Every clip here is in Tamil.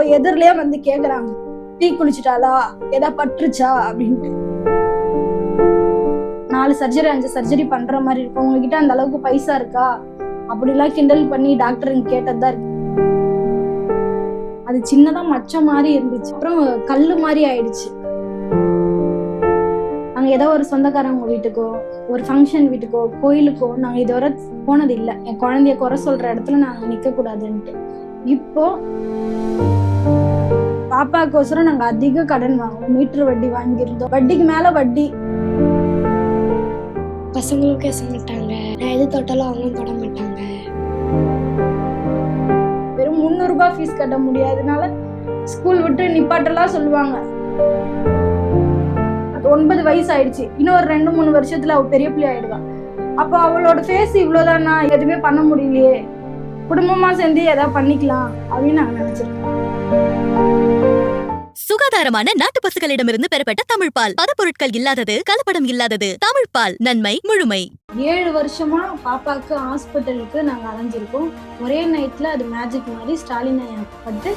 அவ எதிரிலேயே வந்து கேக்குறாங்க. டீ குளிச்சிட்டாளா? ஏதா பட்டுருச்சா? அப்படின்ட்டு. நாலு சர்ஜரி அஞ்சு சர்ஜரி பண்ற மாதிரி இருக்கும் உங்ககிட்ட அந்த அளவுக்கு பைசா இருக்கா? அப்படிலாம் கிண்டல் பண்ணி டாக்டர் கேட்டதுதான் இருக்கு. அது சின்னதா மச்சம் மாதிரி இருந்துச்சு. அப்புறம் கல்லு மாதிரி ஆயிடுச்சு. நாங்க ஏதோ ஒரு சொந்தக்காரவங்க வீட்டுக்கோ ஒரு ஃபங்க்ஷன் வீட்டுக்கோ கோயிலுக்கோ நாங்க இதுவரை போனது இல்லை என் குழந்தைய குறை சொல்ற இடத்துல நாங்க நிக்க கூடாதுன்ட்டு இப்போ பாப்பாக்கோசரம் நாங்க அதிக கடன் வாங்குவோம். மீட்டர் வட்டி வாங்கியிருந்தோம். வட்டிக்கு மேல வட்டி. பசங்களும் பேச மாட்டாங்க. நான் எது தொட்டாலும் அவங்களும் தொட மாட்டாங்க. வெறும் முந்நூறு ரூபாய் ஃபீஸ் கட்ட முடியாதனால ஸ்கூல் விட்டு நிப்பாட்டெல்லாம் சொல்லுவாங்க. அது ஒன்பது வயசு ஆயிடுச்சு இன்னும் ஒரு ரெண்டு மூணு வருஷத்துல அவ பெரிய பிள்ளை ஆயிடுவா அப்போ அவளோட ஃபேஸ் இவ்வளவுதானா. எதுவுமே பண்ண முடியலையே. குடும்பமா சேர்ந்து ஏதாவது பண்ணிக்கலாம் அப்படின்னு நாங்க நினைச்சிருக்கோம். சுகாதாரமான நாட்டு பசுகளிடமிருந்து பெறப்பட்ட தமிழ் பால். பதப்பொருட்கள் இல்லாதது கலப்படம் இல்லாதது. தமிழ் பால் நன்மை முழுமை. ஏழு வருஷமா பாப்பாக்கு ஹாஸ்பிட்டலுக்கு நாங்க அலைஞ்சிருக்கோம். ஒரே நைட்ல அது மேஜிக் மாதிரி ஸ்டாலின் பட்டு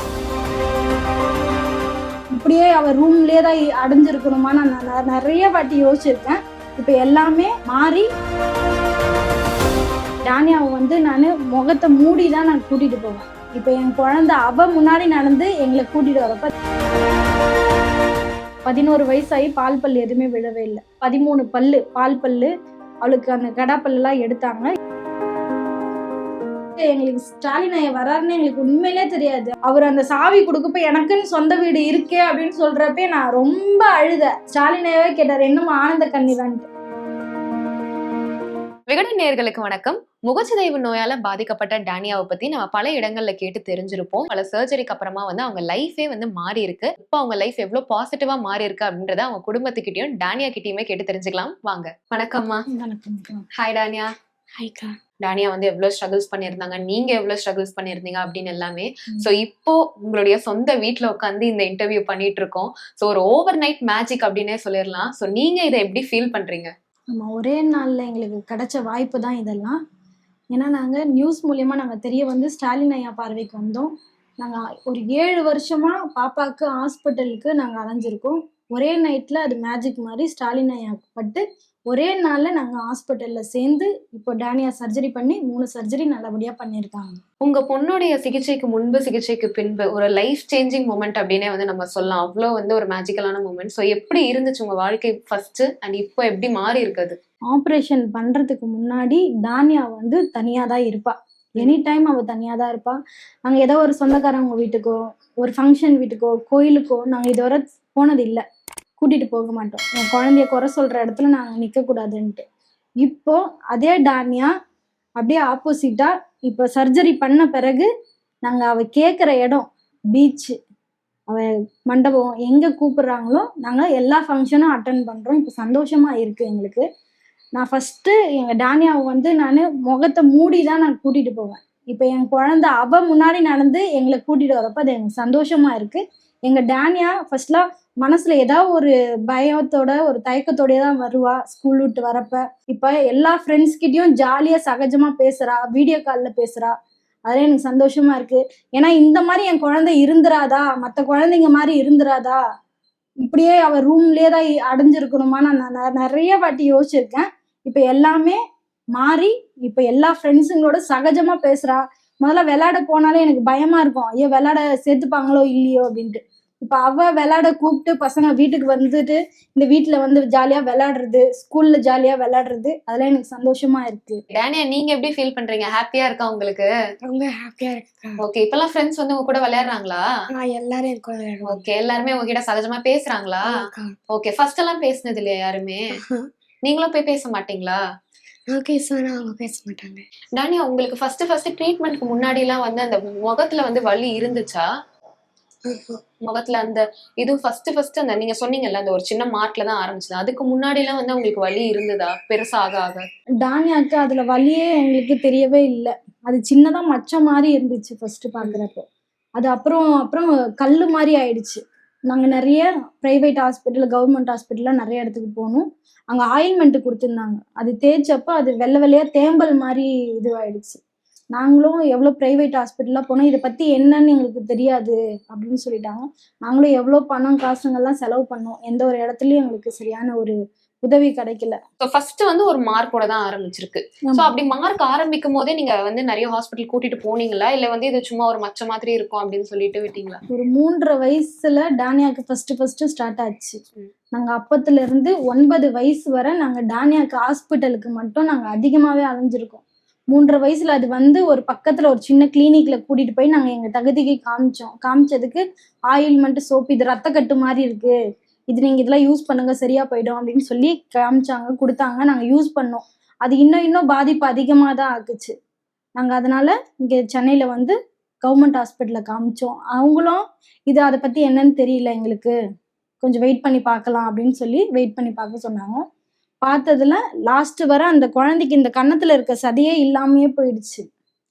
இப்படியே அவ ரூம்லயே தான் அடைஞ்சிருக்கணுமா நான் நிறைய வாட்டி யோசிச்சிருக்கேன். இப்ப எல்லாமே மாறி டானியாவை வந்து நான் முகத்தை மூடி தான் நான் கூட்டிட்டு போவேன். இப்போ என் குழந்தை அவ முன்னாடி நடந்து எங்களை கூட்டிட்டு வரப்ப பதினோரு வயசாகி பால் பல் எதுவுமே விழவே இல்லை. பதிமூணு பல்லு பால் பல்லு அவளுக்கு அந்த கடாப்பல்லாம் எடுத்தாங்க. எங்களுக்கு ஸ்டாலின் ஐயா வராருன்னு எங்களுக்கு உண்மையிலே தெரியாது. அவர் அந்த சாவி கொடுக்கப்ப எனக்குன்னு சொந்த வீடு இருக்கே அப்படின்னு சொல்றப்ப நான் ரொம்ப அழுத ஸ்டாலின் ஐயாவே கேட்டார் என்னமோ ஆனந்த கண்ணீரான்ட்டு? விகடன் நேயர்களுக்கு வணக்கம். முகச்சிதைவு நோயால பாதிக்கப்பட்ட டானியாவை பத்தி நம்ம பல இடங்கள்ல கேட்டு தெரிஞ்சிருப்போம். பல சர்ஜரிக்கு அப்புறமா வந்து அவங்க லைஃபே வந்து மாறி இருக்கு இப்போ அவங்க லைஃப் எவ்வளவு பாசிட்டிவா மாறி இருக்கு அப்படின்றத அவங்க குடும்பத்துக்கிட்டயும் டானியா கிட்டயுமே கேட்டு தெரிஞ்சுக்கலாம். வாங்க. வணக்கம்மா. வணக்கம். Hi Tania. ஹைக்கா டானியா வந்து எவ்வளவு ஸ்ட்ரகிள்ஸ் பண்ணியிருந்தாங்க. நீங்க எவ்வளவு ஸ்ட்ரகிள்ஸ் பண்ணியிருந்தீங்க அப்படின்னு எல்லாமே. சோ இப்போ உங்களுடைய சொந்த வீட்ல உட்காந்து இந்த இன்டர்வியூ பண்ணிட்டு இருக்கோம் சோ ஒரு ஓவர் நைட் மேஜிக் அப்படின்னே சொல்லிடலாம் சோ நீங்க இதை எப்படி ஃபீல் பண்றீங்க? நம்ம ஒரே நாள்ல எங்களுக்கு கிடைச்ச வாய்ப்பு தான் இதெல்லாம். ஏன்னா நாங்க நியூஸ் மூலியமா நாங்க தெரிய வந்து ஸ்டாலின் ஐயா பார்வைக்கு வந்தோம். நாங்க ஒரு ஏழு வருஷமா பாப்பாவுக்கு ஹாஸ்பிட்டலுக்கு நாங்க அலைஞ்சிருக்கோம். ஒரே நைட்ல அது மேஜிக் மாதிரி ஸ்டாலின் ஐயா பட்டு ஒரே நாள்ல நாங்க ஹாஸ்பிட்டல்ல சேர்ந்து இப்போ டேனியா சர்ஜரி பண்ணி மூணு சர்ஜரி நல்லபடியா பண்ணியிருக்காங்க. உங்க பொண்ணுடைய சிகிச்சைக்கு முன்பு சிகிச்சைக்கு பின்பு ஒரு லைஃப் சேஞ்சிங் மூமெண்ட் அப்படின்னே வந்து நம்ம சொல்லலாம். அவ்வளோ வந்து ஒரு மேஜிக்கலான மூமெண்ட் ஸோ எப்படி இருந்துச்சு உங்க வாழ்க்கை ஃபர்ஸ்ட் அண்ட் இப்போ எப்படி மாறி இருக்குது ஆப்ரேஷன் பண்றதுக்கு முன்னாடி தானியா வந்து தனியா தான் இருப்பா. எனி டைம் அவ தனியா தான் இருப்பா. நாங்க ஏதோ ஒரு சொந்தக்காரவங்க வீட்டுக்கோ ஒரு ஃபங்க்ஷன் வீட்டுக்கோ கோயிலுக்கோ நாங்க இதுவரை போனது இல்லை கூட்டிட்டு போக மாட்டோம். என் குழந்தைய குறை சொல்ற இடத்துல நாங்க நிக்க கூடாதுன்ட்டு இப்போ அதே டானியா அப்படியே ஆப்போசிட்டா இப்போ சர்ஜரி பண்ண பிறகு நாங்க அவ கேட்குற இடம் பீச் அவ மண்டபம் எங்க கூப்பிடுறாங்களோ நாங்க எல்லா ஃபங்க்ஷனும் அட்டன் பண்றோம். இப்போ சந்தோஷமா இருக்கு எங்களுக்கு. நான் ஃபர்ஸ்ட் எங்க டானியாவை வந்து நான் முகத்தை மூடி தான் நான் கூட்டிட்டு போவேன். இப்போ என் குழந்தை அவ முன்னாடி நடந்து எங்களை கூட்டிட்டு வரப்ப அது எனக்கு சந்தோஷமா இருக்கு. எங்க டானியா ஃபர்ஸ்ட்லாம் மனசுல ஏதாவது ஒரு பயத்தோட ஒரு தயக்கத்தோடய தான் வருவா ஸ்கூல் விட்டு வரப்ப. இப்ப எல்லா ஃப்ரெண்ட்ஸ் கிட்டயும் ஜாலியா சகஜமா பேசுறா வீடியோ கால்ல பேசுறா. அதே எனக்கு சந்தோஷமா இருக்கு. ஏன்னா இந்த மாதிரி என் குழந்தை இருந்துராதா? மற்ற குழந்தைங்க மாதிரி இருந்துராதா? இப்படியே அவ ரூம்லயே தான் அடைஞ்சிருக்கணுமா? நான் நிறைய வாட்டி யோசிச்சிருக்கேன். இப்ப எல்லாமே மாறி இப்ப எல்லா ஃப்ரெண்ட்ஸுங்களோட சகஜமா பேசுறா. முதல்ல விளையாட போனாலே எனக்கு பயமா இருக்கும். ஐயோ விளையாட சேர்த்துப்பாங்களோ இல்லையோ அப்படின்ட்டு. இப்ப அவ விளையாட கூப்பிட்டு பசங்க வீட்டுக்கு வந்துட்டு இந்த வீட்டுல வந்து ஜாலியா விளையாடுறது ஸ்கூல்ல ஜாலியா விளையாடுறது அதெல்லாம் எனக்கு சந்தோஷமா இருக்கு. டானியா நீங்க எப்படி ஃபீல் பண்றீங்க? ஹாப்பியா இருக்கா உங்களுக்கு? ரொம்ப ஹாப்பியா இருக்குக்கா ஓகே இப்பெல்லாம் ஃப்ரெண்ட்ஸ் வந்து உங்க கூட விளையாடுறாங்களா? நான் எல்லாரும் விளையாடுவோம் ஓகே எல்லாருமே உங்ககிட்ட சகஜமா பேசுறாங்களா. ஓகே ஃபர்ஸ்ட் எல்லாம் பேசுனது இல்லையா யாருமே? நீங்களும் போய் பேச மாட்டீங்களா? நான் பேசுவேன் அவங்க பேச மாட்டாங்க. டானியா உங்களுக்கு ஃபர்ஸ்ட் ஃபர்ஸ்ட் ட்ரீட்மெண்ட்க்கு முன்னாடி எல்லாம் வந்து அந்த முகத்துல வந்து வலி இருந்துச்சா? முகத்துல அந்த இது ஃபர்ஸ்ட் ஃபர்ஸ்ட் அந்த நீங்க சொன்னீங்கல்ல அந்த ஒரு சின்ன மார்க்ல தான் ஆரம்பிச்சது. அதுக்கு முன்னாடி எல்லாம் வந்து உங்களுக்கு வலி இருந்ததா? பெருசா ஆக? ஆக டானியாக்கு அதுல வலியே எங்களுக்கு தெரியவே இல்லை. அது சின்னதா மச்சம் மாதிரி இருந்துச்சு ஃபர்ஸ்ட் பாக்குறப்போ. அது அப்புறம் அப்புறம் கல்லு மாதிரி ஆயிடுச்சு. நாங்க நிறைய பிரைவேட் ஹாஸ்பிட்டல் கவர்மெண்ட் ஹாஸ்பிட்டலில் நிறைய இடத்துக்கு போகணும் அங்க ஆயில்மெண்ட் கொடுத்துருந்தாங்க. அது தேய்ச்சப்ப அது வெள்ளை வெள்ளையா தேம்பல் மாதிரி இதுவாயிடுச்சு. நாங்களும் எவ்வளோ ப்ரைவேட் ஹாஸ்பிட்டலாக போனோம் இதை பற்றி என்னன்னு எங்களுக்கு தெரியாது அப்படின்னு சொல்லிட்டாங்க. நாங்களும் எவ்வளோ பணம் காசுங்கெல்லாம் செலவு பண்ணோம். எந்த ஒரு இடத்துலையும் எங்களுக்கு சரியான ஒரு உதவி கிடைக்கல. ஸோ ஃபர்ஸ்ட் வந்து ஒரு மார்க்கோட தான் ஆரம்பிச்சிருக்கு. ஸோ அப்படி மார்க் ஆரம்பிக்கும் போதே நீங்க வந்து நிறைய ஹாஸ்பிட்டல் கூட்டிட்டு போனீங்களா? இல்ல வந்து இது சும்மா ஒரு மச்ச மாதிரி இருக்கும் அப்படின்னு சொல்லிட்டு விட்டீங்களா? ஒரு மூன்றரை வயசுல டானியாக்கு ஃபர்ஸ்ட் ஃபர்ஸ்ட் ஸ்டார்ட் ஆச்சு. நாங்க அப்பத்துல இருந்து ஒன்பது வயசு வரை நாங்க டானியாக்கு ஹாஸ்பிட்டலுக்கு மட்டும் நாங்க அதிகமாவே அலைஞ்சிருக்கோம். மூன்றரை வயசுல அது வந்து ஒரு பக்கத்துல ஒரு சின்ன கிளினிக்ல கூட்டிட்டு போய் நாங்க எங்க தகுதிக்கு காமிச்சோம். காமிச்சதுக்கு ஆயில்மெண்ட் சோப் இது ரத்த கட்டு மாதிரி இருக்கு. இது நீங்க இதெல்லாம் யூஸ் பண்ணுங்க சரியா போயிடும் அப்படின்னு சொல்லி காமிச்சாங்க கொடுத்தாங்க. நாங்க யூஸ் பண்ணோம். அது இன்னும் இன்னும் பாதிப்பு அதிகமாக தான் ஆக்குச்சு. நாங்கள் அதனால இங்கே சென்னையில் வந்து கவர்மெண்ட் ஹாஸ்பிட்டலில் காமிச்சோம். அவங்களும் இது அதை பற்றி என்னன்னு தெரியல எங்களுக்கு. கொஞ்சம் வெயிட் பண்ணி பார்க்கலாம் அப்படின்னு சொல்லி வெயிட் பண்ணி பார்க்க சொன்னாங்க. பார்த்ததுல லாஸ்ட் வர அந்த குழந்தைக்கு இந்த கன்னத்துல இருக்க சதையே இல்லாமையே போயிடுச்சு.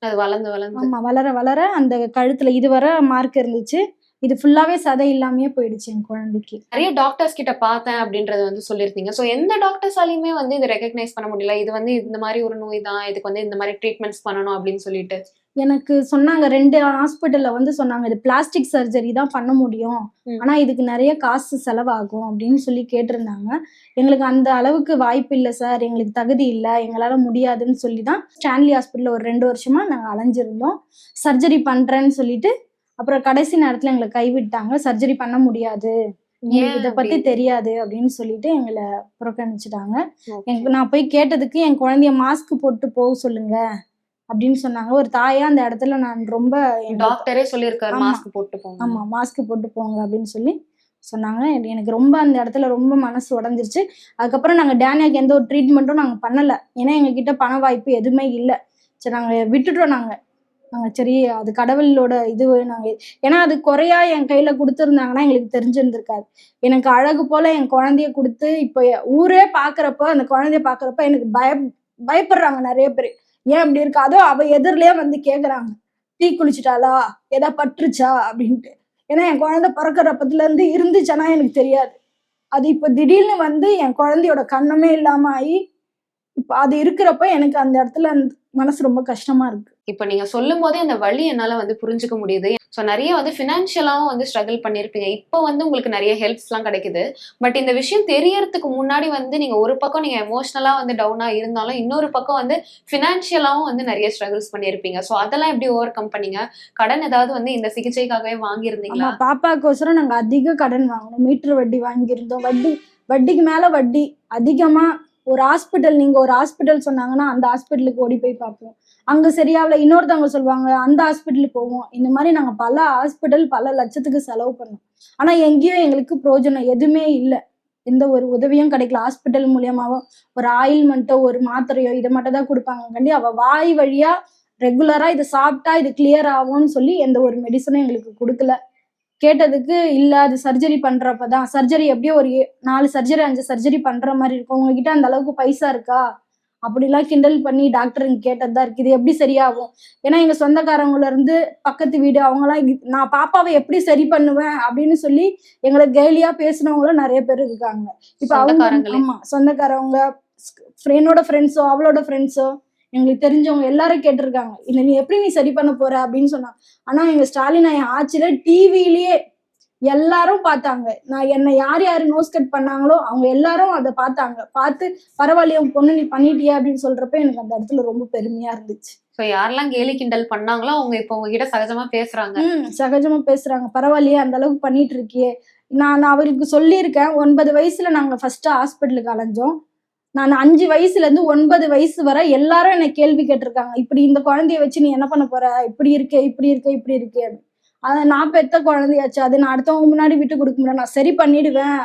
அது வளர்ந்து வளர்ந்து. ஆமா வளர வளர அந்த கழுத்துல இது வர மார்க் இருந்துச்சு. இது ஃபுல்லாவே சதை இல்லாமையே போயிடுச்சு என் குழந்தைக்கு. நிறைய டாக்டர்ஸ் கிட்ட பார்த்தேன் அப்படின்றது வந்து சொல்லியிருந்தீங்க. ஸோ எந்த டாக்டர்ஸாலையுமே வந்து இதை ரெகக்னைஸ் பண்ண முடியல. இது வந்து இந்த மாதிரி ஒரு நோய் தான். இதுக்கு வந்து இந்த மாதிரி ட்ரீட்மெண்ட்ஸ் பண்ணணும் அப்படின்னு சொல்லிட்டு. எனக்கு சொன்னாங்க ரெண்டு ஹாஸ்பிட்டல்ல வந்து சொன்னாங்க இது பிளாஸ்டிக் சர்ஜரி தான் பண்ண முடியும். ஆனா இதுக்கு நிறைய காசு செலவாகும் அப்படின்னு சொல்லி கேட்டிருந்தாங்க. எங்களுக்கு அந்த அளவுக்கு வாய்ப்பு இல்லை சார் எங்களுக்கு தகுதி இல்லை. எங்களால முடியாதுன்னு சொல்லி தான் ஸ்டான்லி ஹாஸ்பிட்டல்ல ஒரு ரெண்டு வருஷமா நாங்க அலைஞ்சிருந்தோம். சர்ஜரி பண்றேன்னு சொல்லிட்டு அப்புறம் கடைசி நேரத்துல எங்களை கைவிட்டாங்க. சர்ஜரி பண்ண முடியாது. இதை பத்தி? தெரியாது அப்படின்னு சொல்லிட்டு எங்களை புறக்கணிச்சுட்டாங்க. நான் போய் கேட்டதுக்கு என் குழந்தைய மாஸ்க் போட்டு போக சொல்லுங்க. அப்படின்னு சொன்னாங்க. ஒரு தாயா அந்த இடத்துல நான் ரொம்ப டாக்டரே சொல்லியிருக்காரு. மாஸ்க் போட்டு போங்க. ஆமா மாஸ்க் போட்டு போங்க அப்படின்னு சொல்லி சொன்னாங்க. எனக்கு- ரொம்ப அந்த இடத்துல ரொம்ப மனசு உடஞ்சிருச்சு. அதுக்கப்புறம் நாங்க டேனியாக்கு எந்த ஒரு ட்ரீட்மெண்ட்டும் நாங்க பண்ணல. ஏன்னா எங்க கிட்ட பண வாய்ப்பு எதுவுமே இல்லை. சரி நாங்க விட்டுட்டோம் நாங்க. நாங்க சரி அது கடவுளோட இது நாங்க ஏன்னா அது குறையா என் கையில கொடுத்துருந்தாங்கன்னா எங்களுக்கு தெரிஞ்சிருந்திருக்காது. எனக்கு அழகு போல என் குழந்தைய கொடுத்து இப்போ ஊரே பாக்குறப்ப அந்த குழந்தைய பாக்குறப்ப எனக்கு பய பயப்படுறாங்க நிறைய பேர். ஏன் அப்படி இருக்காதோ அவ எதிரிலேயே வந்து கேக்குறாங்க. தீ குளிச்சிட்டாளா? ஏதா பட்டுருச்சா அப்படின்ட்டு. ஏன்னா என் குழந்தை பிறக்கிறப்பத்துல இருந்து இருந்துச்சுன்னா எனக்கு தெரியாது. அது இப்போ திடீர்னு வந்து என் குழந்தையோட கண்ணமே இல்லாம ஆகி இப்போ அது இருக்கிறப்ப எனக்கு அந்த இடத்துல அந்த மனசு ரொம்ப கஷ்டமா இருக்கு. இப்போ நீங்க சொல்லும் போதே அந்த வழி என்னால வந்து புரிஞ்சுக்க முடியுது. ஸோ நிறைய வந்து ஃபினான்ஷியலாகவும் வந்து ஸ்ட்ரகிள் பண்ணியிருப்பீங்க இப்போ வந்து உங்களுக்கு நிறைய ஹெல்ப்ஸ்லாம் கிடைக்குது. பட் இந்த விஷயம் தெரியறதுக்கு முன்னாடி வந்து நீங்கள் ஒரு பக்கம் நீங்கள் எமோஷ்னலாக வந்து டவுனாக இருந்தாலும் இன்னொரு பக்கம் வந்து ஃபினான்ஷியலாகவும் வந்து நிறைய ஸ்ட்ரகிள்ஸ் பண்ணியிருப்பீங்க ஸோ அதெல்லாம் எப்படி ஓவர் கம் பண்ணீங்க? கடன் ஏதாவது வந்து இந்த சிகிச்சைக்காகவே வாங்கியிருந்தீங்களா? பாப்பாக்கோசரம் நாங்கள் அதிக கடன் வாங்கணும் மீட்டர் வட்டி வாங்கியிருந்தோம். வட்டி வட்டிக்கு மேலே வட்டி அதிகமாக ஒரு ஹாஸ்பிட்டல் நீங்க ஒரு ஹாஸ்பிட்டல் சொன்னாங்கன்னா அந்த ஹாஸ்பிட்டலுக்கு ஓடி போய் பார்ப்போம். அங்க சரியாவல இன்னொருத்தவங்க சொல்லுவாங்க அந்த ஹாஸ்பிட்டலுக்கு போவோம். இந்த மாதிரி நாங்க பல ஹாஸ்பிட்டல் பல லட்சத்துக்கு செலவு பண்ணோம். ஆனா எங்கேயும் எங்களுக்கு பிரயோஜனம் எதுவுமே இல்லை. எந்த ஒரு உதவியும் கிடைக்கல. ஹாஸ்பிட்டல் மூலியமாவோ ஒரு ஆயில்மெண்ட்டோ ஒரு மாத்திரையோ இதை மட்டும் தான் கொடுப்பாங்க. கண்டி அவ வாய் வழியா ரெகுலரா இதை சாப்பிட்டா இது கிளியர் ஆகும்னு சொல்லி எந்த ஒரு மெடிசனும் எங்களுக்கு கொடுக்கல. கேட்டதுக்கு இல்ல அது சர்ஜரி பண்றப்பதான். சர்ஜரி எப்படியோ ஒரு நாலு சர்ஜரி அஞ்சு சர்ஜரி பண்ற மாதிரி இருக்கும். உங்ககிட்ட அந்த அளவுக்கு பைசா இருக்கா? அப்படிலாம் கிண்டல் பண்ணி டாக்டர் இங்க கேட்டதுதான் இருக்கு இது எப்படி சரியாகும்? ஏன்னா எங்க சொந்தக்காரவங்கள இருந்து பக்கத்து வீடு அவங்கலாம் இங்க- நான் பாப்பாவை எப்படி சரி பண்ணுவேன்? அப்படின்னு சொல்லி எங்களை கேலியா பேசினவங்களும் நிறைய பேர் இருக்காங்க. இப்ப அவங்க சொந்தக்காரங்களே. ஆமா சொந்தக்காரவங்க என்னோட ஃப்ரெண்ட்ஸோ அவளோட ஃப்ரெண்ட்ஸோ எங்களுக்கு தெரிஞ்சவங்க எல்லாரும் கேட்டிருக்காங்க. இதை நீ எப்படி நீ சரி பண்ண போற அப்படின்னு சொன்னாங்க. ஆனா எங்க ஸ்டாலின் என் ஆட்சியில டிவிலயே எல்லாரும் பார்த்தாங்க. நான் என்னை யார் யாரு நோஸ் கட் பண்ணாங்களோ அவங்க எல்லாரும் அதை பார்த்தாங்க. பார்த்து பரவாயில்லையே உன் பொண்ணு நீ பண்ணிட்டியா? அப்படின்னு சொல்றப்ப எனக்கு அந்த இடத்துல ரொம்ப பெருமையா இருந்துச்சு. ஸோ யாரெல்லாம் கேலி கிண்டல் பண்ணாங்களோ அவங்க இப்போ உங்ககிட்ட சகஜமா பேசுறாங்க. சகஜமா பேசுறாங்க. பரவாயில்லையே அந்த அளவுக்கு பண்ணிட்டு இருக்கியே. நான் நான் அவருக்கு சொல்லியிருக்கேன். ஒன்பது வயசுல நாங்க ஃபர்ஸ்ட் ஹாஸ்பிட்டலுக்கு அலைஞ்சோம். நான் அஞ்சு வயசுல இருந்து ஒன்பது வயசு வரை எல்லாரும் என்னை கேள்வி கேட்டிருக்காங்க. இப்படி இந்த குழந்தைய வச்சு நீ என்ன பண்ண போற? இப்படி இருக்கே இப்படி இருக்கே இப்படி இருக்கே அதை நான் பெத்த குழந்தையாச்சு. அது நான் அடுத்தவங்க முன்னாடி விட்டு கொடுக்க முடியாது நான் சரி பண்ணிடுவேன்.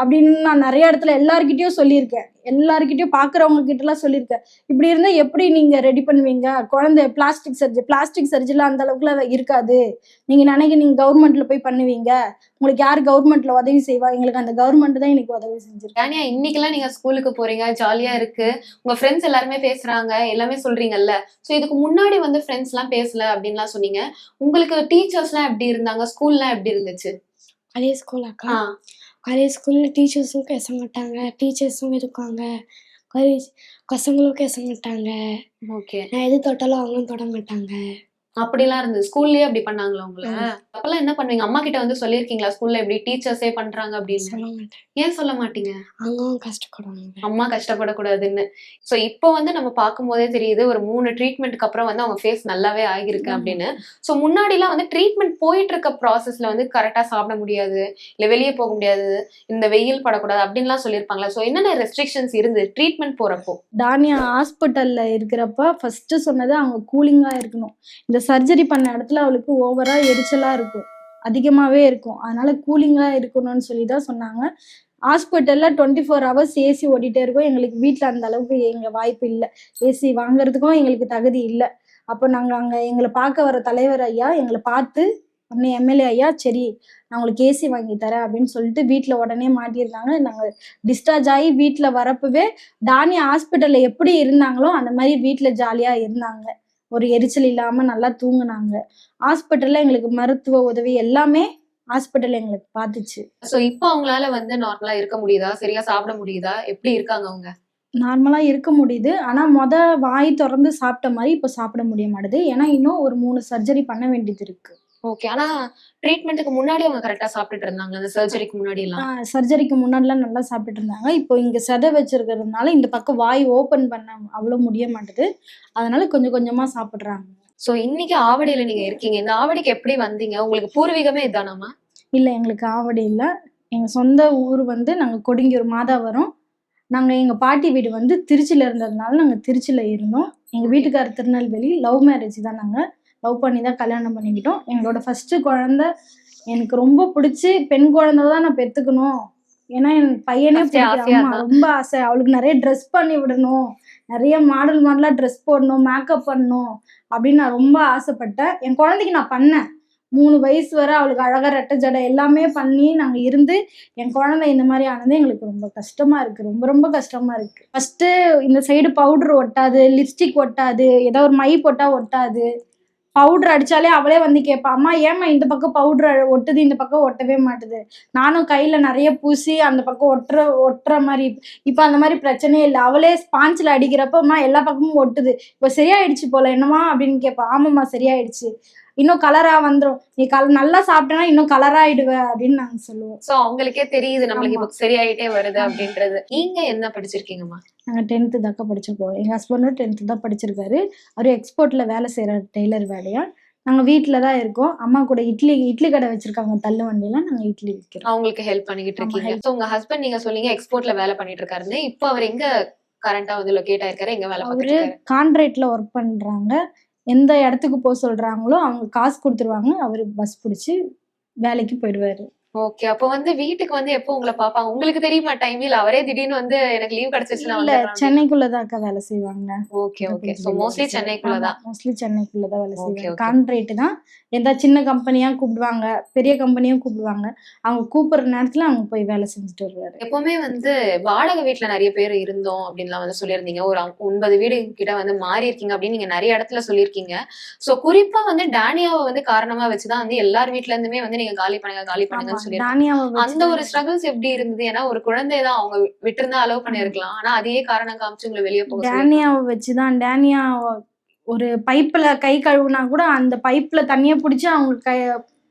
அப்படின்னு நான் நிறைய இடத்துல எல்லார்கிட்டயும் சொல்லியிருக்கேன். எல்லார்கிட்டயும் பாக்குறவங்க கிட்ட எல்லாம் சொல்லியிருக்கேன். இப்படி இருந்தா எப்படி நீங்க ரெடி பண்ணுவீங்க? குழந்தை பிளாஸ்டிக் சர்ஜரி பிளாஸ்டிக் சர்ஜரிலாம் அந்த அளவுக்குலாம் இருக்காது. நீங்க நினைக்க நீங்க கவர்மெண்ட்ல போய் பண்ணுவீங்க. உங்களுக்கு யார் கவர்மெண்ட்ல உதவி செய்வா? எங்களுக்கு அந்த கவர்மெண்ட் தான் எனக்கு உதவி செஞ்சிருக்கு. ஏன்னா இன்னைக்கெல்லாம் நீங்க ஸ்கூலுக்கு போறீங்க ஜாலியா இருக்கு. உங்க ஃப்ரெண்ட்ஸ் எல்லாருமே பேசுறாங்க எல்லாமே சொல்றீங்கல்ல. சோ இதுக்கு முன்னாடி வந்து ஃப்ரெண்ட்ஸ் எல்லாம் பேசல அப்படின்லாம் சொன்னீங்க. உங்களுக்கு டீச்சர்ஸ் எல்லாம் எப்படி இருந்தாங்க? ஸ்கூல்லாம் எப்படி இருந்துச்சு? பழைய ஸ்கூல் அக்கா? பழைய ஸ்கூல்ல டீச்சர்ஸும் பேச மாட்டாங்க. டீச்சர்ஸும் இருக்காங்க. கோயில் பசங்களும் பேச மாட்டாங்க. ஓகே நான் எது தொட்டாலும் அவங்களும் தொட மாட்டாங்க. அப்படிலாம் இருந்தது. ஸ்கூல்லயே அப்படி பண்ணாங்களா உங்களை? அப்பெல்லாம் என்ன பண்ணுவீங்க? அம்மா கிட்ட வந்து சொல்லிருக்கீங்களா ஸ்கூல்ல எப்படி டீச்சர்ஸே பண்றாங்க அப்படின்னு? ஏன் சொல்ல மாட்டீங்க? அவங்களும் கஷ்டப்படுவாங்க. அம்மா கஷ்டப்படக்கூடாதுன்னு. சோ இப்போ வந்து நம்ம பார்க்கும் போதே தெரியுது ஒரு மூணு ட்ரீட்மெண்ட்க்கு அப்புறம் வந்து அவங்க ஃபேஸ் நல்லாவே ஆகிருக்கு ஆமா. அப்படின்னு. சோ முன்னாடி எல்லாம் வந்து ட்ரீட்மெண்ட் போயிட்டு இருக்க ப்ராசஸ்ல வந்து கரெக்டா சாப்பிட முடியாது இல்ல வெளியே போக முடியாது இந்த வெயில் படக்கூடாது அப்படின்லாம் சொல்லியிருப்பாங்களா? சோ என்னென்ன ரெஸ்ட்ரிக்ஷன்ஸ் இருந்து ட்ரீட்மெண்ட் போறப்போ? டானியா ஹாஸ்பிட்டல்ல இருக்கிறப்ப ஃபர்ஸ்ட் சொன்னது அவங்க கூலிங்கா இருக்கணும். இந்த சர்ஜரி பண்ண இடத்துல அவளுக்கு ஓவரா எரிச்சலா இருக்கும். அதிகமாவே இருக்கும். அதனால கூலிங்கா இருக்கணும்னு சொல்லி தான் சொன்னாங்க ஹாஸ்பிட்டல்ல டுவெண்ட்டி ஃபோர் ஹவர்ஸ் ஏசி ஓடிட்டே இருக்கும். எங்களுக்கு வீட்டில் அந்த அளவுக்கு எங்க வாய்ப்பு இல்லை. ஏசி வாங்குறதுக்கும் எங்களுக்கு தகுதி இல்லை. அப்போ நாங்க அங்க எங்களை பார்க்க வர தலைவர் ஐயா எங்களை பார்த்து உடனே எம்எல்ஏ ஐயா சரி நான் உங்களுக்கு ஏசி வாங்கி தரேன் அப்படின்னு சொல்லிட்டு வீட்டில் உடனே மாட்டியிருந்தாங்க. நாங்கள் டிஸ்சார்ஜ் ஆகி வீட்டில் வரப்பவே டானி ஹாஸ்பிட்டலில் எப்படி இருந்தாங்களோ அந்த மாதிரி வீட்டில் ஜாலியாக இருந்தாங்க. ஒரு எரிச்சல் இல்லாம நல்லா தூங்குனாங்க. ஹாஸ்பிட்டல்ல எங்களுக்கு மருத்துவ உதவி எல்லாமே ஹாஸ்பிட்டல் எங்களுக்கு பார்த்துச்சு சோ இப்போ அவங்களால வந்து நார்மலா இருக்க முடியுதா? சரியா சாப்பிட முடியுதா? எப்படி இருக்காங்க அவங்க? நார்மலா இருக்க முடியுது. ஆனா மொத வாய் திறந்து சாப்பிட்ட மாதிரி இப்ப சாப்பிட முடிய மாட்டுது. ஏன்னா இன்னும் ஒரு மூணு சர்ஜரி பண்ண வேண்டியது இருக்கு. ஓகே ஆனா ட்ரீட்மெண்ட்டுக்கு முன்னாடி அவங்க கரெக்டா சாப்பிட்டுட்டு இருந்தாங்க அந்த சர்ஜரிக்கு முன்னாடி எல்லாம் சர்ஜரிக்கு முன்னாடிலாம் நல்லா சாப்பிட்டுட்டு இருந்தாங்க. இப்போ இங்க செதை வச்சிருக்கிறதுனால இந்த பக்கம் வாய் ஓபன் பண்ண அவ்வளோ முடிய மாட்டுது. அதனால கொஞ்சம் கொஞ்சமா சாப்பிடுறாங்க. சோ இன்னைக்கு ஆவடியில நீங்க இருக்கீங்க. இந்த ஆவடிக்கு எப்படி வந்தீங்க? உங்களுக்கு பூர்வீகமே இதானாமா இல்லை எங்களுக்கு ஆவடி இல்லை. எங்கள் சொந்த ஊர் வந்து நாங்கள் கொடுங்கியூர் மாதாவரம். நாங்கள் எங்கள் பாட்டி வீடு வந்து திருச்சியில் இருந்ததுனால நாங்கள் திருச்சியில் இருந்தோம். எங்கள் வீட்டுக்காரர் திருநெல்வேலி லவ் மேரேஜ் தான் நாங்கள் லவ் பண்ணி தான் கல்யாணம் பண்ணிக்கிட்டோம். எங்களோட ஃபர்ஸ்ட் குழந்தை எனக்கு ரொம்ப பிடிச்சி பெண் குழந்தை தான் நான் பெற்றுக்கணும் ஏன்னா என் பையனே. ரொம்ப ஆசை. அவளுக்கு நிறைய ட்ரெஸ் பண்ணி விடணும். நிறைய மாடல் மாடலாக ட்ரெஸ் போடணும் மேக்கப் பண்ணணும் அப்படின்னு நான் ரொம்ப ஆசைப்பட்டேன். என் குழந்தைக்கு நான் பண்ணேன். மூணு வயசு வரை அவளுக்கு அழகா ரெட்டை ஜடை எல்லாமே பண்ணி நாங்க இருந்து என் குழந்தை இந்த மாதிரி ஆனது எங்களுக்கு ரொம்ப கஷ்டமா இருக்கு. ரொம்ப ரொம்ப கஷ்டமா இருக்கு. ஃபர்ஸ்ட் இந்த சைடு பவுடர் ஒட்டாது லிப்ஸ்டிக் ஒட்டாது ஏதோ ஒரு மை போட்டா ஒட்டாது. பவுடர் அடிச்சாலே அவளே வந்து கேட்பா அம்மா ஏம்மா இந்த பக்கம் பவுடர் ஒட்டுது இந்த பக்கம் ஒட்டவே மாட்டுது? நானும் கையில நிறைய பூசி அந்த பக்கம் ஒட்டுற ஒட்டுற மாதிரி இப்ப அந்த மாதிரி பிரச்சனையே இல்லை. அவளே ஸ்பான்ஸ்ல அடிக்கிறப்ப அம்மா எல்லா பக்கமும் ஒட்டுது. இப்போ சரியாயிடுச்சு போல என்னம்மா? அப்படின்னு கேட்பா ஆமாம்மா சரியாயிடுச்சு. இன்னும் கலரா வந்துரும். நீ கல நல்லா சாப்பிட்டேன்னா இன்னும் கலரா ஆயிடுவ அப்படின்னு நாங்க சொல்லுவோம். சோ அவங்களுக்கே தெரியுது நம்மளுக்கு. இப்ப சரியாயிட்டே வருது. அப்படின்றது. நீங்க என்ன படிச்சிருக்கீங்கம்மா? நாங்க டென்த்து தாக்க படிச்சிருக்கோம் எங்க ஹஸ்பண்டும் டென்த்து தான் படிச்சிருக்காரு. அவர் எக்ஸ்போர்ட்ல வேலை செய்யறாரு டெய்லர் வேலையா. நாங்க வீட்டில தான் இருக்கோம். அம்மா கூட இட்லி இட்லி கடை வச்சிருக்காங்க. தள்ளு வண்டியில நாங்க இட்லி விற்கிறோம் அவங்களுக்கு ஹெல்ப் பண்ணிக்கிட்டு இருக்கீங்க. சோ உங்க ஹஸ்பண்ட் நீங்க சொன்னீங்க எக்ஸ்போர்ட்ல வேலை பண்ணிட்டு இருக்காருன்னு. இப்போ அவர் எங்க கரண்டா வந்து லொகேட் ஆயிருக்காரு? எங்க வேலை அவரு கான்ட்ராக்ட்ல ஒர்க் பண்றாங்க. எந்த இடத்துக்கு போக சொல்றாங்களோ அவங்க காசு கொடுத்துருவாங்க. அவர் பஸ் பிடிச்சி வேலைக்கு போயிடுவாரு. ஓகே அப்போ வந்து வீட்டுக்கு வந்து எப்போ உங்களை பாப்பாங்க உங்களுக்கு தெரியுமா டைம் இல்ல அவரே திடீர்னு வந்து எனக்கு லீவ் கிடைச்சிச்சு நான் இல்ல சென்னைக்குள்ளதான் அக்கா வேலை செய்வாங்க. ஓகே ஓகே சோ மோஸ்ட்லி சென்னைக்குள்ளதான். மோஸ்ட்லி சென்னைக்குள்ளதான் வேலை செய்வாங்க. okay. கான்ட்ராக்ட் தான். எந்த சின்ன கம்பெனியா கூப்பிடுவாங்க பெரிய கம்பெனியும் கூப்பிடுவாங்க. அவங்க கூப்பிடுற நேரத்துல அவங்க போய் வேலை செஞ்சுட்டு வருவாரு. எப்பவுமே வந்து வாடகை வீட்ல நிறைய பேர் இருந்தோம் அப்படின்லாம் வந்து சொல்லியிருந்தீங்க. ஒரு ஒன்பது வீடு கிட்ட வந்து மாறி இருக்கீங்க அப்படின்னு நீங்க நிறைய இடத்துல சொல்லியிருக்கீங்க. சோ குறிப்பா வந்து டானியாவை வந்து காரணமா வச்சுதான் வந்து எல்லார் வீட்ல இருந்துமே வந்து நீங்க காலி பண்ணுங்க காலி ஆமா, பண்ணுங்கன்னு சொல்லியிருக்காங்க. அந்த ஒரு ஸ்ட்ரகிள்ஸ் எப்படி இருந்தது? ஏன்னா ஒரு குழந்தை தான் அவங்க விட்டிருந்தா அலோவ் பண்ணிருக்கலாம் ஆனா அதையே காரணம் காமிச்சு உங்களை வெளியே போக சொல்லி டேனியாவை வச்சுதான் டேனியா ஒரு பைப்ல கை கழுவுனா கூட அந்த பைப்ல தண்ணிய பிடிச்சி அவங்க கை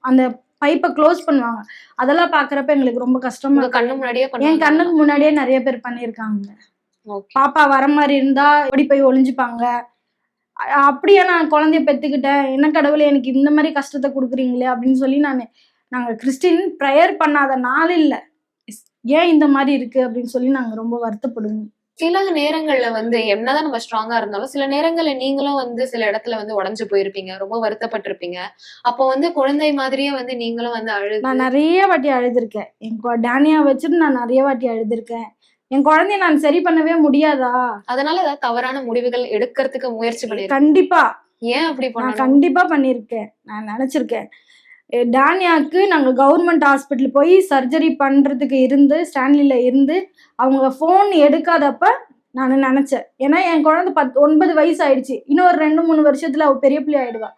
அந்த பைப்பை க்ளோஸ் பண்ணுவாங்க. அதெல்லாம் பாக்குறப்ப எங்களுக்கு ரொம்ப கஷ்டமா. கண்ணு முன்னாடியே என் கண்ணுக்கு முன்னாடியே நிறைய பேர் பண்ணியிருக்காங்க. Okay. பாப்பா வர மாதிரி இருந்தா ஓடி போய் ஒளிஞ்சுப்பாங்க. அப்படியே நான் குழந்தைய பெத்துக்கிட்டேன். என்ன கடவுளே எனக்கு இந்த மாதிரி கஷ்டத்தை கொடுக்குறீங்களே அப்படின்னு சொல்லி நான் நாங்க கிறிஸ்டின் ப்ரேயர் பண்ணாத நாள் இல்ல. ஏன் இந்த மாதிரி இருக்கு அப்படின்னு சொல்லி நாங்க ரொம்ப வருத்தப்படுவோம். சில நேரங்கள்ல வந்து என்னதான் நம்ம ஸ்ட்ராங்கா இருந்தாலும் சில நேரங்கள்ல நீங்களும் வந்து சில இடத்துல வந்து உடைஞ்சு போயிருப்பீங்க. ரொம்ப வருத்தப்பட்டிருப்பீங்க. அப்போ வந்து குழந்தை மாதிரியே வந்து நீங்களும் வந்து அழுது நான் நிறைய வாட்டி அழுதுருக்கேன். என் டேனியா வச்சுட்டு நான் நிறைய வாட்டி அழுதுருக்கேன். என் குழந்தைய நான் சரி பண்ணவே முடியாதா? அதனால ஏதாவது தவறான முடிவுகள் எடுக்கிறதுக்கு முயற்சி பண்ணிருக்கேன் கண்டிப்பா. ஏன் அப்படி நான் கண்டிப்பா பண்ணியிருக்கேன் நான் நினைச்சிருக்கேன். எ, நாங்கள் கவர்மெண்ட் ஹாஸ்பிட்டல் போய் சர்ஜரி பண்ணுறதுக்கு இருந்து ஸ்டான்லியில் இருந்து அவங்க ஃபோன் எடுக்காதப்ப நான் நினச்சேன். ஏன்னா என் குழந்தை பத் ஒன்பது வயசு ஆயிடுச்சு இன்னும் ஒரு ரெண்டு மூணு வருஷத்தில் அவள் பெரிய பிள்ளை ஆகிடுவாள்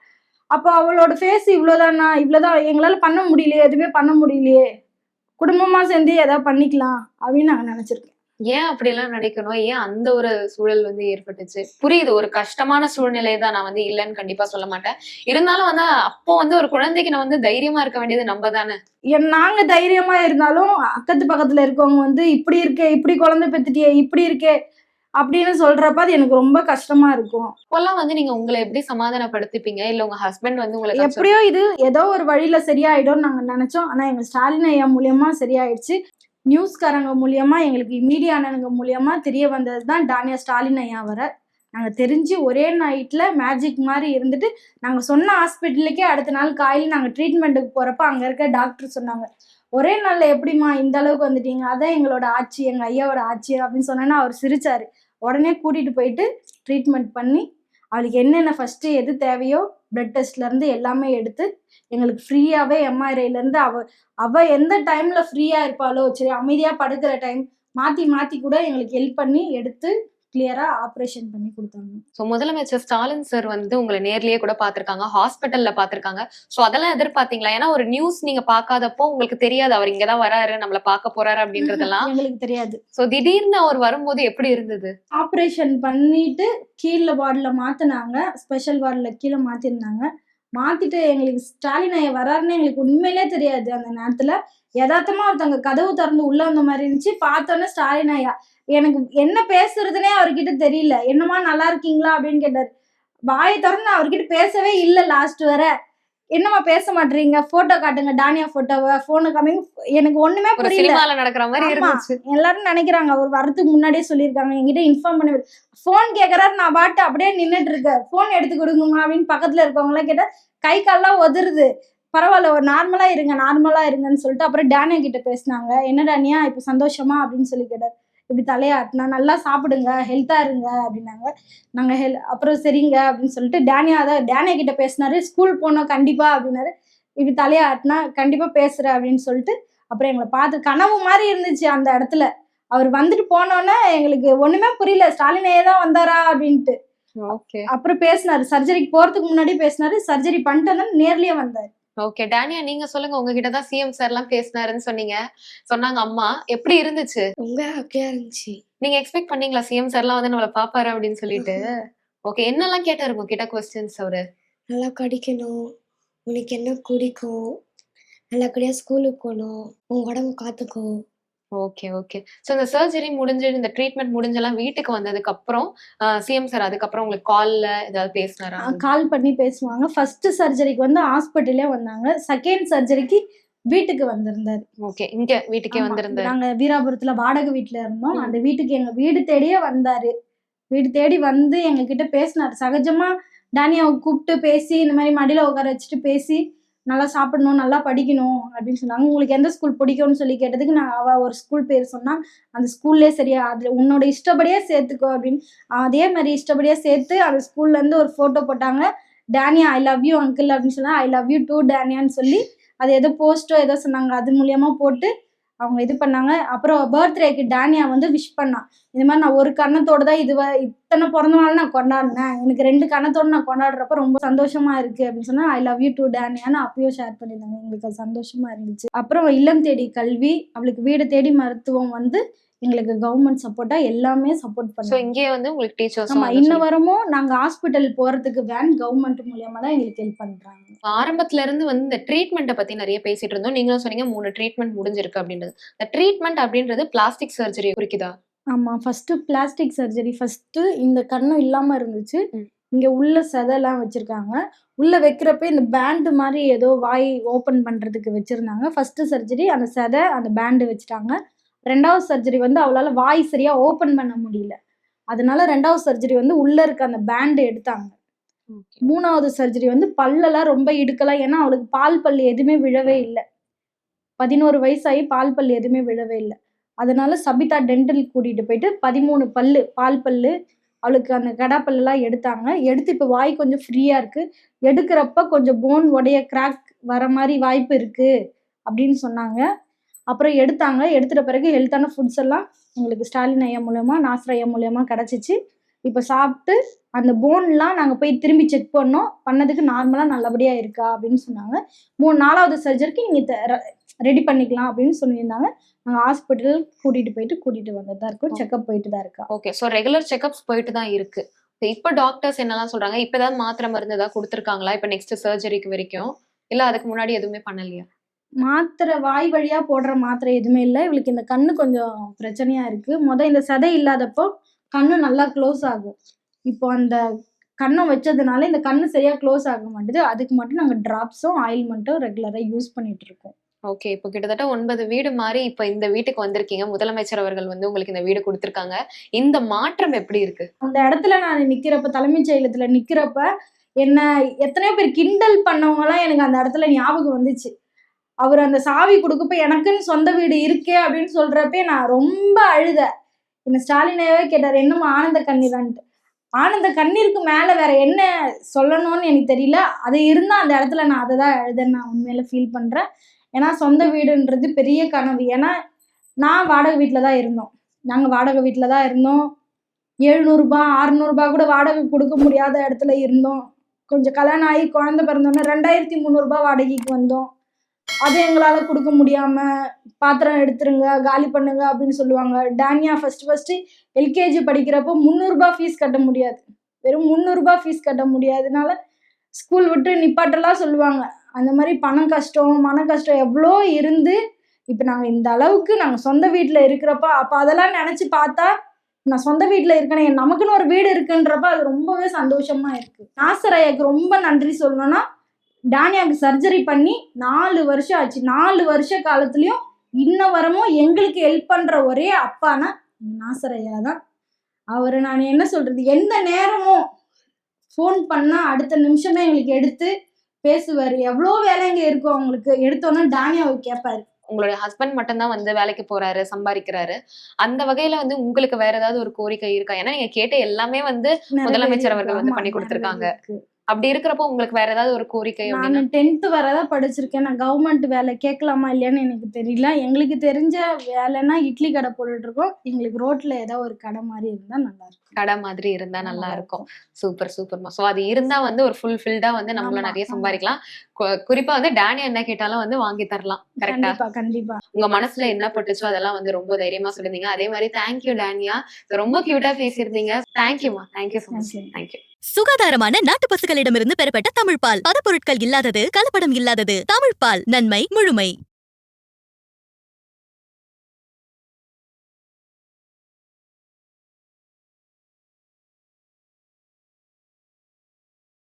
அப்போ அவளோட ஃபேஸ் இவ்வளோதானா? இவ்வளோதான் எங்களால் பண்ண முடியலையே எதுவுமே பண்ண முடியலையே. குடும்பமாக சேர்ந்து ஏதாவது பண்ணிக்கலாம் அப்படின்னு நாங்கள் நினச்சிருக்கேன் ஏன் அப்படி எல்லாம் நடிக்கணும் ஏன் அந்த ஒரு சூழல் வந்து ஏற்பட்டுச்சு? புரியுது ஒரு கஷ்டமான சூழ்நிலை தான் நான் வந்து இல்லைன்னு கண்டிப்பா சொல்ல மாட்டேன். இருந்தாலும் வந்து அப்போ வந்து ஒரு குழந்தைக்கு நான் வந்து தைரியமா இருக்க வேண்டியது நம்ம தானே நாங்க தைரியமா இருந்தாலும் அக்கத்து பக்கத்துல இருக்கவங்க வந்து இப்படி இருக்கே இப்படி குழந்தை பெத்துட்டியே இப்படி இருக்கே அப்படின்னு சொல்றப்ப அது எனக்கு ரொம்ப கஷ்டமா இருக்கும். இப்போல்லாம் வந்து நீங்க உங்களை எப்படி சமாதானப்படுத்திப்பீங்க? இல்ல உங்க ஹஸ்பண்ட் வந்து உங்களை consult- எப்படியோ இது ஏதோ ஒரு வழியில சரியாயிடும்னு நாங்க நினைச்சோம். ஆனா எங்க ஸ்டாலின் ஐயா மூலியமா சரியாயிடுச்சு. நியூஸ்காரங்க மூலியமா எங்களுக்கு மீடியா அண்ணனுங்க மூலியமா தெரிய வந்தது தான் டானியா ஸ்டாலின் ஐயா வர நாங்கள் தெரிஞ்சு ஒரே நைட்டில் மேஜிக் மாதிரி இருந்துட்டு நாங்கள் சொன்ன ஹாஸ்பிட்டலுக்கே அடுத்த நாள் காலையில் நாங்கள் ட்ரீட்மெண்ட்டுக்கு போகிறப்ப அங்கே இருக்க டாக்டர் சொன்னாங்க. ஒரே நாளில் எப்படிம்மா இந்த அளவுக்கு வந்துட்டீங்க? அதான் எங்களோட ஆட்சி எங்கள் ஐயாவோட ஆட்சி அப்படின்னு சொன்னேன்னா அவர் சிரிச்சார். உடனே கூட்டிகிட்டு போயிட்டு ட்ரீட்மெண்ட் பண்ணி அவளுக்கு என்னென்ன ஃபஸ்ட்டு எது தேவையோ பிளட் டெஸ்ட்லேருந்து எல்லாமே எடுத்து எங்களுக்கு ஃப்ரீயாகவே எம்ஆர்ஐலேருந்து அவ அவ எந்த டைமில் ஃப்ரீயாக இருப்பாளோ சரி அமைதியாக படுக்கிற டைம் மாற்றி மாற்றி கூட எங்களுக்கு ஹெல்ப் பண்ணி எடுத்து கிளியரா ஆப்ரேஷன் பண்ணி கொடுத்தாங்க. சோ முதலமைச்சர் ஸ்டாலின் சார் வந்து உங்களை நேர்லயே கூட பாத்திருக்காங்க ஹாஸ்பிட்டல்ல பாத்திருக்காங்க சோ அதெல்லாம் எதிர்பார்த்தீங்களா? ஏன்னா ஒரு நியூஸ் நீங்க பாக்காதப்போ உங்களுக்கு தெரியாது அவர் இங்கதான் வராரு நம்மள பார்க்க போறாரு அப்படின்றதெல்லாம். எங்களுக்கு தெரியாது. சோ திடீர்னு அவர் வரும்போது எப்படி இருந்தது? ஆப்ரேஷன் பண்ணிட்டு கீழே வார்டில் மாத்தினாங்க ஸ்பெஷல் வார்டில் கீழே மாத்திருந்தாங்க. மாத்திட்டு எங்களுக்கு ஸ்டாலின் ஐயா வராருன்னு எங்களுக்கு உண்மையிலே தெரியாது அந்த நேரத்துல. யதார்த்தமா ஒருத்தவங்க கதவு திறந்து உள்ள வந்த மாதிரி இருந்துச்சு. பார்த்தோன்னே ஸ்டாலின் ஐயா எனக்கு என்ன பேசுறதுனே அவர்கிட்ட தெரியல. என்னம்மா நல்லா இருக்கீங்களா? அப்படின்னு கேட்டாரு. வாயை திறந்து நான் அவர்கிட்ட பேசவே இல்லை லாஸ்ட் வர. என்னம்மா பேச மாட்டீங்க போட்டோ காட்டுங்க டானியா போட்டோவை போனு காமிங்க எனக்கு ஒண்ணுமே புரியல. நடக்கிற மாதிரி எல்லாரும் நினைக்கிறாங்க. அவர் வரதுக்கு முன்னாடியே சொல்லியிருக்காங்க. என்கிட்ட இன்ஃபார்ம் பண்ணி ஃபோன் கேக்குறாரு நான் பாட்டு அப்படியே நின்னுட்டு இருக்கேன். ஃபோன் எடுத்து கொடுங்கம்மா அப்படின்னு பக்கத்துல இருக்கவங்க எல்லாம் கேட்டா கை கால்லாம் உதறுது. பரவாயில்ல ஒரு நார்மலா இருங்க நார்மலா இருங்கன்னு சொல்லிட்டு அப்புறம் டேனியா கிட்ட பேசினாங்க. என்ன டேனியா இப்ப சந்தோஷமா? அப்படின்னு சொல்லி கேட்டார். இப்படி தலையாட்டினா நல்லா சாப்பிடுங்க ஹெல்த்தா இருங்க அப்படின்னாங்க. நாங்க ஹெல் அப்புறம் சரிங்க அப்படின்னு சொல்லிட்டு டேனியா அதான் டேனியா கிட்ட பேசினாரு. ஸ்கூல் போனோம் கண்டிப்பா அப்படின்னாரு. இப்படி தலையாட்டினா கண்டிப்பா பேசுறேன் அப்படின்னு சொல்லிட்டு அப்புறம் எங்களை பார்த்து கனவு மாதிரி இருந்துச்சு அந்த இடத்துல. அவர் வந்துட்டு போனோன்னே எங்களுக்கு ஒண்ணுமே புரியல. ஸ்டாலினே தான் வந்தாரா அப்படின்ட்டு. ஓகே. அப்புறம் பேசினாரு. சர்ஜரிக்கு போறதுக்கு முன்னாடி பேசினாரு. சர்ஜரி பண்ணிட்டு வந்து நேர்லயே வந்தாரு. ஓகே டானியா நீங்க சொல்லுங்க. உங்ககிட்ட தான் சிஎம் சார் எல்லாம் பேசினாருன்னு சொன்னீங்க. சொன்னாங்க அம்மா எப்படி இருந்துச்சு? ரொம்ப ஹாப்பியா இருந்துச்சு. நீங்க எக்ஸ்பெக்ட் பண்ணீங்களா? சிஎம் சார் எல்லாம் வந்து நம்மள பாப்பாரு அப்படின்னு சொல்லிட்டு. ஓகே என்னெல்லாம் கேட்டாரு உங்ககிட்ட கொஸ்டின்ஸ் அவரு? நல்லா படிக்கணும். உனக்கு என்ன பிடிக்கும்? நல்லபடியா ஸ்கூலுக்கு போகணும். உன் உடம்பு காத்துக்கோ ஓகே ஓகே ஸோ இந்த சர்ஜரி முடிஞ்சு இந்த ட்ரீட்மெண்ட் முடிஞ்செல்லாம் வீட்டுக்கு வந்ததுக்கு அப்புறம் சிஎம் சார் அதுக்கப்புறம் உங்களுக்கு கால்ல ஏதாவது பேசினாரா? கால் பண்ணி பேசுவாங்க. ஃபர்ஸ்ட் சர்ஜரிக்கு வந்து ஹாஸ்பிட்டலே வந்தாங்க. செகண்ட் சர்ஜரிக்கு வீட்டுக்கு வந்திருந்தாரு. ஓகே இங்க வீட்டுக்கே வந்திருந்தாரு. நாங்க வீராபுரத்துல வாடகை வீட்டுல இருந்தோம். அந்த வீட்டுக்கு எங்க வீடு தேடியே வந்தாரு. வீடு தேடி வந்து எங்க கிட்ட பேசினாரு. சகஜமா டானியாவை கூப்பிட்டு பேசி இந்த மாதிரி மடியில உட்கார வச்சுட்டு பேசி நல்லா சாப்பிடணும் நல்லா படிக்கணும் அப்படின்னு சொன்னாங்க. உங்களுக்கு எந்த ஸ்கூல் பிடிக்கும்னு சொல்லி கேட்டதுக்கு நான் அவள் ஒரு ஸ்கூல் பேர் சொன்னால் அந்த ஸ்கூல்லே சரியா அதில் உன்னோட இஷ்டப்படியே சேர்த்துக்கோ அப்படின்னு. அதே மாதிரி இஷ்டப்படியே சேர்த்து அந்த ஸ்கூல்லேருந்து ஒரு ஃபோட்டோ போட்டாங்க. Daniya I love you uncle அப்படின்னு சொன்னால் ஐ லவ் யூ டூ டேனியான்னு சொல்லி அது ஏதோ போஸ்ட்டோ ஏதோ சொன்னாங்க. அது மூலியமாக போட்டு அவங்க இது பண்ணாங்க. அப்புறம் பர்த்டேக்கு டேனியா வந்து விஷ் பண்ணான் இந்த மாதிரி நான் ஒரு கண்ணத்தோட தான் இது வ- இத்தனை பிறந்த நாள் நான் கொண்டாடினேன். எனக்கு ரெண்டு கண்ணத்தோட நான் கொண்டாடுறப்ப ரொம்ப சந்தோஷமா இருக்கு அப்படின்னு சொன்னா ஐ லவ் யூ டு டேனியான்னு அப்பயும் ஷேர் பண்ணியிருந்தாங்க எங்களுக்கு சந்தோஷமா இருந்துச்சு. அப்புறம் இல்லம் தேடி கல்வி அவளுக்கு வீடு தேடி மருத்துவம் வந்து எங்களுக்கு கவர்மெண்ட் சப்போர்ட்டா எல்லாமே சப்போர்ட் ஸோ பண்ணாங்க இங்கே வந்து உங்களுக்கு டீச்சர்ஸ் ஆமா இன்ன வரமும் நாங்க ஹாஸ்பிட்டல் போறதுக்கு வேன் கவர்மெண்ட் மூலியமா தான் எங்களுக்கு ஹெல்ப் பண்றாங்க. ஆரம்பத்துல இருந்து வந்து இந்த ட்ரீட்மெண்ட்டை பத்தி நிறைய பேசிட்டு இருந்தோம். நீங்களும் சொன்னீங்க மூணு ட்ரீட்மெண்ட் முடிஞ்சிருக்கு அப்படின்றது. இந்த ட்ரீட்மெண்ட் அப்படின்றது பிளாஸ்டிக் சர்ஜரி குறிக்குதா? ஆமா ஃபர்ஸ்ட் பிளாஸ்டிக் சர்ஜரி ஃபர்ஸ்ட் இந்த கண்ணும் இல்லாம இருந்துச்சு. இங்க உள்ள செதெல்லாம் வச்சிருக்காங்க. உள்ள வைக்கிறப்ப இந்த பேண்டு மாதிரி ஏதோ வாய் ஓபன் பண்றதுக்கு வச்சிருந்தாங்க. ஃபர்ஸ்ட் சர்ஜரி அந்த செதை அந்த பேண்டு வச்சுட்டாங்க. ரெண்டாவது சர்ஜரி வந்து அவளால வாய் சரியா ஓபன் பண்ண முடியல. அதனால ரெண்டாவது சர்ஜரி வந்து உள்ள இருக்க அந்த பேண்டு எடுத்தாங்க. மூணாவது சர்ஜரி வந்து பல்லெல்லாம் ரொம்ப இடுக்கலாம் ஏன்னா அவளுக்கு பால் பல்லு எதுவுமே விழவே இல்லை. பதினோரு வயசாகி பால் பல்லு எதுவுமே விழவே இல்லை. அதனால சபிதா டென்டல் கூட்டிட்டு போயிட்டு பதிமூணு பல்லு பால் பல்லு அவளுக்கு அந்த கடா பல்லெல்லாம் எடுத்தாங்க. எடுத்து இப்போ வாய் கொஞ்சம் ஃப்ரீயா இருக்கு. எடுக்கிறப்ப கொஞ்சம் போன் உடைய கிராக் வர மாதிரி வாய்ப்பு இருக்கு அப்படின்னு சொன்னாங்க. அப்புறம் எடுத்தாங்க. எடுத்துகிட்ட பிறகு ஹெல்த்தான ஃபுட்ஸ் எல்லாம் எங்களுக்கு ஸ்டாலின் ஐயா மூலயமா நாசர் ஐயா மூலயமா கிடச்சிச்சு. இப்போ சாப்பிட்டு அந்த போன்லாம் நாங்கள் போய் திரும்பி செக் பண்ணோம். பண்ணதுக்கு நார்மலாக நல்லபடியாக இருக்கா அப்படின்னு சொன்னாங்க. மூணு நாலாவது சர்ஜரிக்கு நீங்கள் ரெடி பண்ணிக்கலாம் அப்படின்னு சொல்லியிருந்தாங்க. நாங்கள் ஹாஸ்பிட்டல் கூட்டிகிட்டு போயிட்டு கூட்டிகிட்டு வந்து தான் இருக்கோம். செக்அப் போயிட்டு தான் இருக்கா. ஓகே ஸோ ரெகுலர் செக்அப்ஸ் போயிட்டு தான் இருக்குது இப்போ டாக்டர்ஸ் என்னெல்லாம் சொல்கிறாங்க இப்போ ஏதாவது மாத்திரை மருந்து ஏதாவது கொடுத்துருக்காங்களா? இப்போ நெக்ஸ்ட் சர்ஜரிக்கு வரைக்கும். இல்லை அதுக்கு முன்னாடி எதுவுமே பண்ணலையா? மாத்திரை வாய் வழியா போடுற மாத்திரை எதுவுமே இல்லை. இவளுக்கு இந்த கண்ணு கொஞ்சம் பிரச்சனையா இருக்கு. முத இந்த சதை இல்லாதப்போ கண்ணு நல்லா க்ளோஸ் ஆகும். இப்போ அந்த கண்ணை வச்சதுனால இந்த கண்ணு சரியா க்ளோஸ் ஆக மாட்டுது. அதுக்கு மட்டும் நாங்கள் டிராப்ஸும் ஆயில்மெண்ட்டும் ரெகுலராக யூஸ் பண்ணிட்டு இருக்கோம். ஓகே இப்போ கிட்டத்தட்ட ஒன்பது வீடு மாதிரி இப்போ இந்த வீட்டுக்கு வந்திருக்கீங்க. முதலமைச்சர் அவர்கள் வந்து உங்களுக்கு இந்த வீடு கொடுத்துருக்காங்க. இந்த மாற்றம் எப்படி இருக்கு? அந்த இடத்துல நான் நிக்கிறப்ப தலைமைச் செயலத்துல நிக்கிறப்ப என்ன எத்தனையோ பேர் கிண்டல் பண்ணவங்கலாம் எனக்கு அந்த இடத்துல ஞாபகம் வந்துச்சு. அவர் அந்த சாவி கொடுக்கப்ப எனக்குன்னு சொந்த வீடு இருக்கே அப்படின்னு சொல்றப்பே நான் ரொம்ப அழுத. என்ன ஸ்டாலினாவே கேட்டார் என்னமோ ஆனந்த கண்ணீரான்ட்டு. ஆனந்த கண்ணீருக்கு மேல வேற என்ன சொல்லணும்னு எனக்கு தெரியல. அது இருந்தா அந்த இடத்துல நான் அதை தான் எழுதேன் நான் உண்மையில ஃபீல் பண்றேன். ஏன்னா சொந்த வீடுன்றது பெரிய கனவு. ஏன்னா நான் வாடகை வீட்டில் தான் இருந்தோம். நாங்கள் வாடகை வீட்டில் தான் இருந்தோம். எழுநூறுபா அறுநூறுபா கூட வாடகை கொடுக்க முடியாத இடத்துல இருந்தோம். கொஞ்சம் கல்யாணம் ஆகி குழந்தை பிறந்தோன்னே ரெண்டாயிரத்தி முந்நூறுபா வாடகைக்கு வந்தோம். அது எங்களால் கொடுக்க முடியாமல் பாத்திரம் எடுத்துருங்க காலி பண்ணுங்க அப்படின்னு சொல்லுவாங்க. டானியா ஃபஸ்ட்டு ஃபஸ்ட்டு எல்கேஜி படிக்கிறப்போ முந்நூறுபா ஃபீஸ் கட்ட முடியாது. வெறும் முந்நூறுரூபா ஃபீஸ் கட்ட முடியாதனால ஸ்கூல் விட்டு நிப்பாட்டெல்லாம் சொல்லுவாங்க. அந்த மாதிரி பணம் கஷ்டம் மன கஷ்டம் எவ்வளோ இருந்து இப்போ நாங்கள் இந்த அளவுக்கு நாங்கள் சொந்த வீட்டில் இருக்கிறப்ப அப்போ அதெல்லாம் நினச்சி பார்த்தா நான் சொந்த வீட்டில் இருக்கேன் நமக்குன்னு ஒரு வீடு இருக்குன்றப்ப அது ரொம்பவே சந்தோஷமாக இருக்குது நாசர் ரொம்ப நன்றி சொல்லணும்னா டானியாக்கு சர்ஜரி பண்ணி நாலு வருஷம் ஆச்சு. நாலு வருஷ காலத்துலயும் இன்ன வரமும் எங்களுக்கு ஹெல்ப் பண்ற ஒரே அப்பானா நாசர் ஐயா தான் அவரை நான் என்ன சொல்றது? எந்த நேரமும் ஃபோன் பண்ணா அடுத்த நிமிஷமே எங்களுக்கு எடுத்து பேசுவார். எவ்வளோ வேலைங்க இருக்கும் அவங்களுக்கு. எடுத்தோன்னே டானியாவை கேட்பாரு உங்களுடைய ஹஸ்பண்ட் மட்டும்தான் வந்து வேலைக்கு போறாரு சம்பாதிக்கிறாரு. அந்த வகையில வந்து உங்களுக்கு வேற ஏதாவது ஒரு கோரிக்கை இருக்கா? ஏன்னா நீங்க கேட்ட எல்லாமே வந்து முதலமைச்சர் அவர்கள் வந்து பண்ணி கொடுத்திருக்காங்க. அப்படி இருக்கிறப்போ உங்களுக்கு வேற ஏதாவது ஒரு கோரிக்கை நான் டென்த்து வரதான் படிச்சிருக்கேன். நான் கவர்மெண்ட் வேலை கேட்கலாமா இல்லையான்னு எனக்கு தெரியல. எங்களுக்கு தெரிஞ்ச வேலைன்னா இட்லி கடை போட்டுட்டு இருக்கோம். எங்களுக்கு ரோட்ல ஏதோ ஒரு கடை மாதிரி இருந்தா நல்லா இருக்கும். கடை மாதிரி இருந்தா நல்லா இருக்கும் சூப்பர் சூப்பர்மா. சோ அது இருந்தா வந்து ஒரு ஃபுல்ஃபில்டா வந்து நம்மள நிறைய. சம்பாதிக்கலாம். குறிப்பா வந்து டேனி என்ன கேட்டாலும் வந்து வாங்கி தரலாம். கரெக்டா கண்டிப்பா உங்க மனசுல என்ன பட்டுச்சோ அதெல்லாம் வந்து ரொம்ப தைரியமா சொல்லிருந்தீங்க. அதே மாதிரி தேங்க்யூ டேனியா ரொம்ப கியூட்டா பேசியிருந்தீங்க. தேங்க்யூமா thank you so much Thank you. Thank you சுகாதாரமான நாட்டு பசுக்களிடமிருந்து பெறப்பட்ட தமிழ் பால் பதப்பொருட்கள் இல்லாதது கலப்படம் இல்லாதது. தமிழ் பால் நன்மை முழுமை.